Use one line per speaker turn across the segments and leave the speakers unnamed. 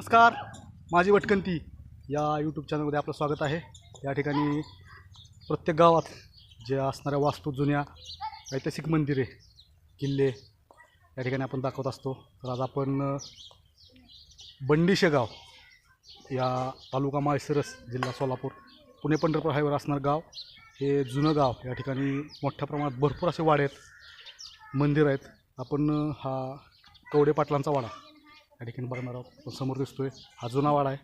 नमस्कार माझी वटकंती या यूट्यूब चॅनलमध्ये आपलं स्वागत आहे. या ठिकाणी प्रत्येक गावात जे असणाऱ्या वास्तू जुन्या ऐतिहासिक मंदिरे किल्ले या ठिकाणी आपण दाखवत असतो. तर आज आपण अ, बंडिशे गाव या तालुका माळशिरस जिल्हा सोलापूर पुणे पंढरपूर हायवेवर असणारं गाव हे जुनं गाव. या ठिकाणी मोठ्या प्रमाणात भरपूर असे वाडे आहेत मंदिर आहेत. आपण हा कवडे पाटलांचा वाडा या ठिकाणी बघणार आहोत. आपण समोर दिसतोय. हा जुना वाडा आहे.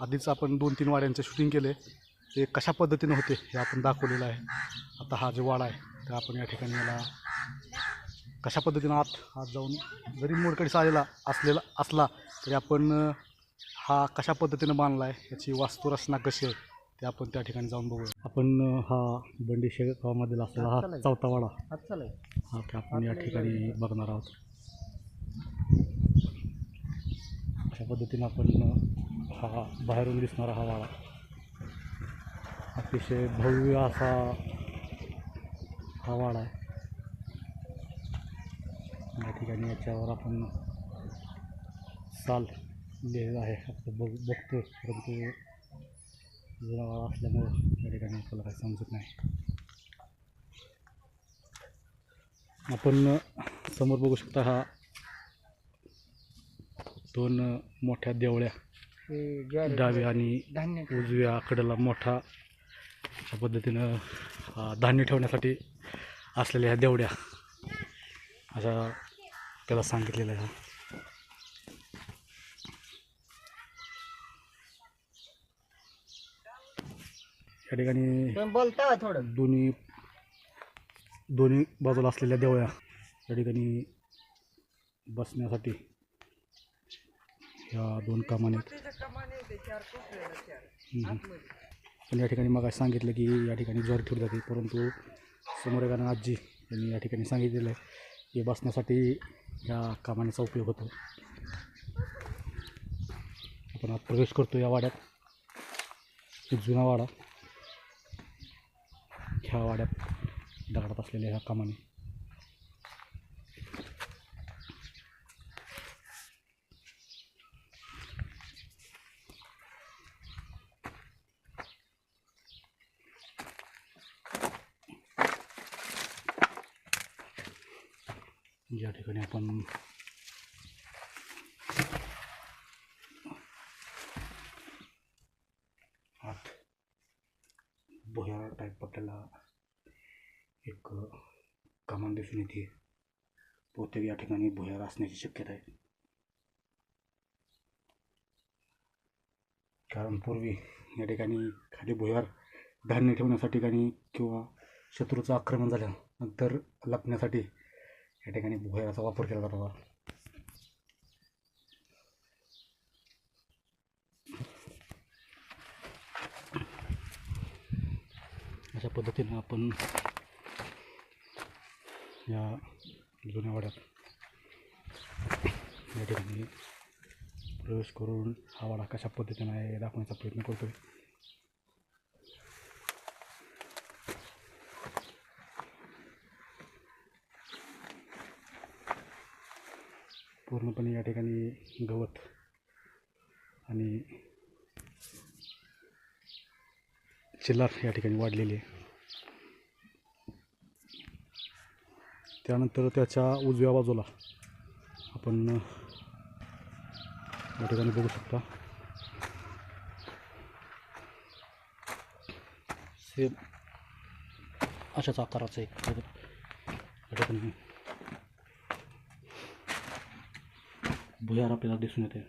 आधीच आपण दोन तीन वाड्यांचे शूटिंग केले. ते कशा पद्धतीने होते हे आपण दाखवलेलं आहे. आता हा जो वाडा आहे तर आपण या ठिकाणी याला कशा पद्धतीनं आत आत जाऊन जरी मोडकडीचा आलेला असलेला असला तरी आपण हा कशा पद्धतीनं बांधला आहे याची वास्तुरचना कशी आहे ते आपण त्या ठिकाणी जाऊन बघूया. आपण हा बंडीशे गावामधील असलेला हा चौथा वाडा. हा ते आपण या ठिकाणी बघणार आहोत. अशा पद्धतीनं आपण हा बाहेरून दिसणारा हा वाडा अतिशय भव्य असा हा वाडा आहे. या ठिकाणी याच्यावर आपण साल लिहिलेलं आहे. आपण बघ बघतो परंतु जुना वाडा असल्यामुळं या ठिकाणी आपल्याला काही समजत नाही. आपण समोर बघू शकता हा दोन मोठ्या देवळ्या डावी आणि उजव्या कडेला मोठा अशा पद्धतीनं धान्य ठेवण्यासाठी असलेल्या ह्या देवड्या अशा त्याला सांगितलेलं आहे या ठिकाणी
तुम्ही बोलता थोडं?
दोन्ही दोन्ही बाजूला असलेल्या देवळ्या या ठिकाणी बसण्यासाठी दोन कामाने. हम्म. पण या ठिकाणी मग सांगितलं की या ठिकाणी ज्वारी ठेवली जाते, परंतु आजी यांनी या ठिकाणी सांगितलेलं आहे की कामानेचा उपयोग आपण आज प्रवेश करतो या जुना वाडा. ह्या वाड्यात दगडात असलेल्या ह्या या ठिकाणी आपण आत भुयार टाईप आपल्याला एक कमान दिसून येते. बहुतेक या ठिकाणी भुयार असण्याची शक्यता आहे. कारण पूर्वी या ठिकाणी खाली भुयार धान्य ठेवण्यासाठी ठिकाणी किंवा शत्रूचं आक्रमण झाल्यानंतर लपण्यासाठी या ठिकाणी भुयाराचा वापर केला जात होता अशा पद्धतीनं आपण या जुन्या वाड्यात या ठिकाणी प्रवेश करून हा वाडा कशा पद्धतीनं आहे हे दाखवण्याचा प्रयत्न करतोय पूर्णपणे या ठिकाणी गवत आणि चिल्लार या ठिकाणी वाढलेली आहे. त्यानंतर त्याच्या उजव्या बाजूला आपण या ठिकाणी बघू शकता. सेम अशाच आकाराचं एक या ठिकाणी भुयार आपल्याला दिसून येते.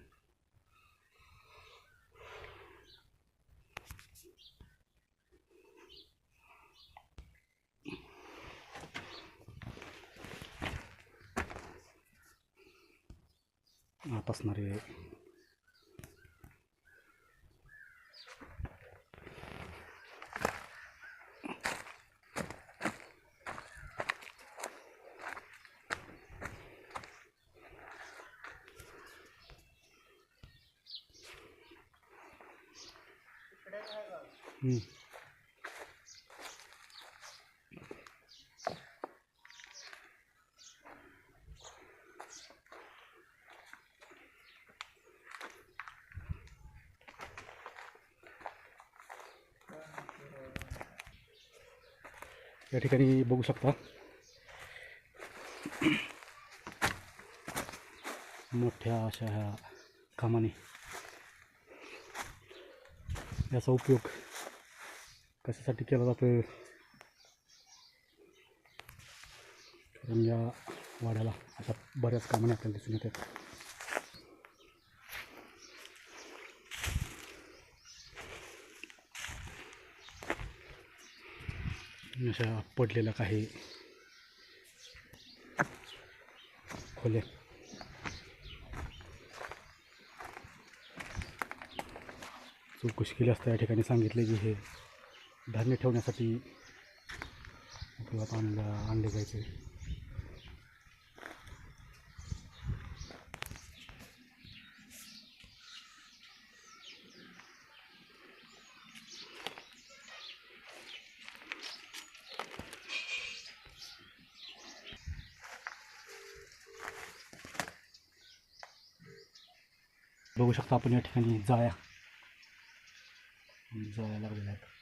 आत असणारे या ठिकाणी बघू शकता. मोठ्या अशा ह्या कामाने याचा उपयोग कशासाठी केला जातो कारण या वाड्याला अशा बऱ्याच कामाने आपल्याला दिसून येतात अशा पडलेल्या काही खोल्या चौकशी केली असता या ठिकाणी सांगितले की हे धान्य ठेवण्यासाठी उपयोगात आणलं आणले जायचे. बघू शकता आपण या ठिकाणी जाळ्या. जाळ्या लागलेल्या आहेत.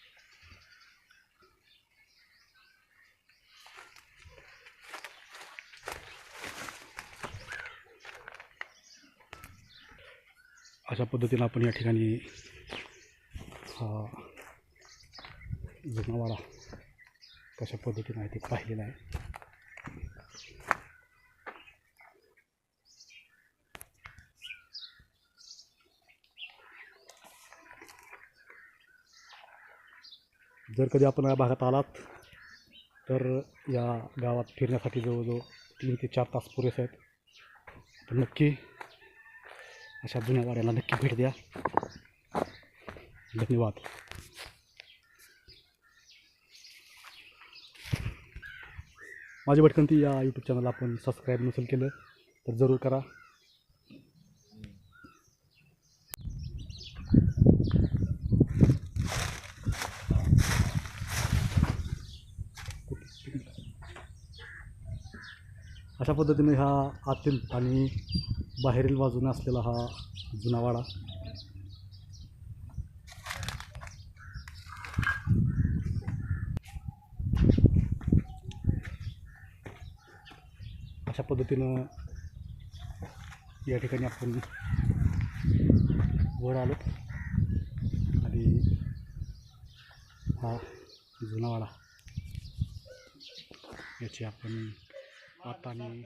अशा पद्धतीनं आपण या ठिकाणी हा जुनावाडा कशा पद्धतीनं आहे ते पाहिलेलं आहे. जर कधी आपण या भागात आलात तर या गावात फिरण्यासाठी जवळजवळ तीन ते चार तास पुरेसे आहेत. तर नक्की अशा जुन्या गाड्यांना नक्की भेट द्या. धन्यवाद. माझी भटकंती या यूट्यूब चॅनलला आपण सबस्क्राईब नसेल केलं तर जरूर करा. अशा पद्धतीने ह्या आतील आणि बाहेरील बाजूने असलेला हा जुना वाडा. अशा पद्धतीनं या ठिकाणी आपण वर आलो. आणि हा जुना वाडा. याची आपण आता आणि